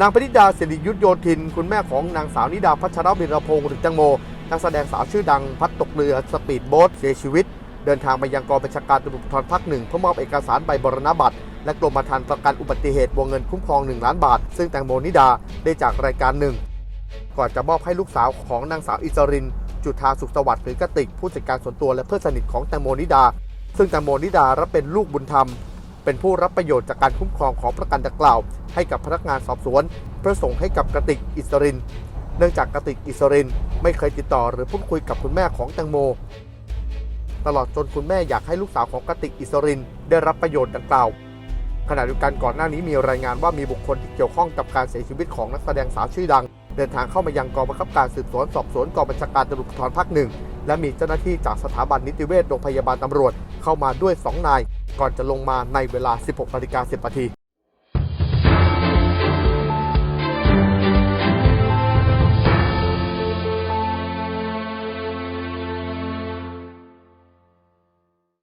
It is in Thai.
นางปณิดาสิริยุทธโยธิน คุณแม่ของนางสาวนิดาพัชรวิรพงศ์หรือแตงโม นักแสดงสาวชื่อดังพัดตกเรือสปีดโบ๊ทเสียชีวิต เดินทางมายังกองบัญชาการตำรวจภูธรภาคหนึ่งเพื่อมอบเอกสารใบบรณบัตร และกรมธรรม์ประกันอุบัติเหตุวงเงินคุ้มครอง 1 ล้านบาท ซึ่งแตงโมนิดาได้จากรายการหนึ่ง ก่อนจะมอบให้ลูกสาวของนางสาวอิสริน จุธาสุขสวัสดิ์หรือกติกผู้จัดการส่วนตัวและเพื่อนสนิทของแตงโมนิดา ซึ่งแตงโมนิดารับเป็นลูกบุญธรรม เป็นผู้รับประโยชน์จากการคุ้มครองของประกันดังกล่าว ให้กับพนักงานสอบสวน เพื่อส่งให้กับกระติกอิสริน เนื่องจากกระติกอิสริน ไม่เคยติดต่อหรือพูดคุยกับคุณแม่ของแตงโม ตลอดจนคุณแม่อยากให้ลูกสาวของกระติกอิสริน ได้รับประโยชน์ดังกล่าวขณะเดียวกันก่อนหน้านี้มีรายงานว่ามีบุคคลที่เกี่ยวข้องกับการเสียชีวิตของนักแสดงสาวชื่อดัง เดินทางเข้ามายังกองบังคับการสืบสวนสอบสวนกองบัญชาการตำรวจภูธรภาคหนึ่งและมีเจ้าหน้าที่จากสถาบันนิติเวชโรงพยาบาลตำรวจ เข้ามาด้วย 2 นาย ก่อนจะลงมาในเวลา 16นาฬิกา10นาที